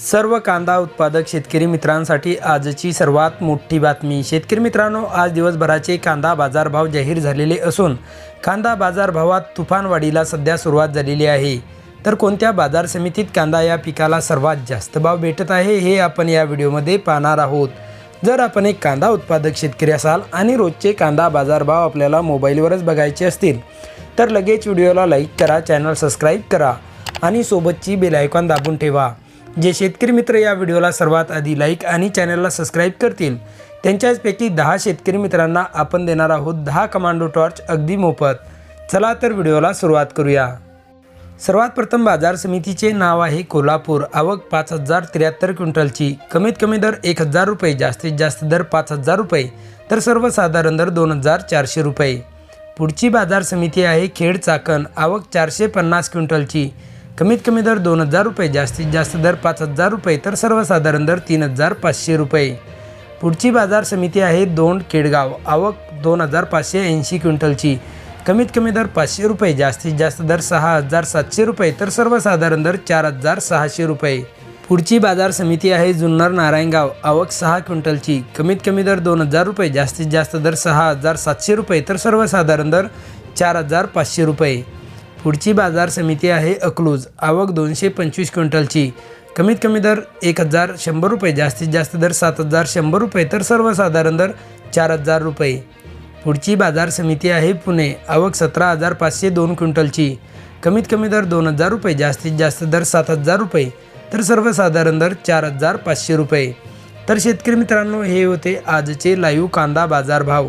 सर्व कांदा उत्पादक शेतकरी मित्रांसाठी आजची सर्वात मोठी बातमी. शेतकरी मित्रांनो आज दिवसभराचे कांदा बाजारभाव जाहीर झालेले असून कांदा बाजारभावात तुफानवाढीला सध्या सुरुवात झालेली आहे. तर कोणत्या बाजार समितीत कांदा या पिकाला सर्वात जास्त भाव भेटत आहे हे आपण या व्हिडिओमध्ये पाहणार आहोत. जर आपण एक कांदा उत्पादक शेतकरी असाल आणि रोजचे कांदा बाजारभाव आपल्याला मोबाईलवरच बघायचे असतील तर लगेच व्हिडिओला लाईक करा चॅनल सबस्क्राईब करा आणि सोबतची बेल आयकॉन दाबून ठेवा. जे शेतकरी मित्र या व्हिडिओला सर्वात आधी लाईक आणि चॅनलला सबस्क्राईब करतील त्यांच्याचपैकी दहा शेतकरी मित्रांना आपण देणार आहोत दहा कमांडो टॉर्च अगदी मोफत. चला तर व्हिडिओला सुरुवात करूया. सर्वात प्रथम बाजार समितीचे नाव आहे कोल्हापूर. आवक पाच हजार त्र्याहत्तर क्विंटलची. कमीत कमी दर एक हजार रुपये जास्तीत जास्त दर पाच हजार रुपये तर सर्वसाधारण दर दोन हजार चारशे रुपये. पुढची बाजार समिती आहे खेड चाकण. आवक चारशे पन्नास क्विंटलची. कमीत कमी दर दोन हजार रुपये जास्तीत जास्त दर पाच हजार रुपये तर सर्वसाधारण दर तीन हजार पाचशे रुपये. पुढची बाजार समिती आहे दोन केडगाव आवक दोन हजार पाचशे ऐंशी क्विंटलची. कमीत कमी दर पाचशे रुपये जास्तीत जास्त दर सहा हजार सातशे रुपये तर सर्वसाधारण दर चार हजार सहाशे रुपये. पुढची बाजार समिती आहे जुन्नर नारायणगाव आवक सहा क्विंटलची. कमीत कमी दर दोन हजार रुपये जास्तीत जास्त दर सहा हजार सातशे रुपये तर सर्वसाधारण दर चार हजार पाचशे रुपये. पुढची बाजार समिती आहे अकलूज. आवक दोनशे पंचवीस क्विंटलची. कमीत कमी दर एक हजार शंभर रुपये जास्तीत जास्त दर सात हजार शंभर रुपये तर सर्वसाधारण दर चार हजार रुपये. पुढची बाजार समिती आहे पुणे. आवक सतरा हजार पाचशे दोन क्विंटलची. कमीत कमी दर दोन हजार रुपये जास्तीत जास्त दर सात हजार रुपये तर सर्वसाधारण दर चार हजार पाचशे रुपये. तर शेतकरी मित्रांनो हे होते आजचे लाईव्ह कांदा बाजार भाव.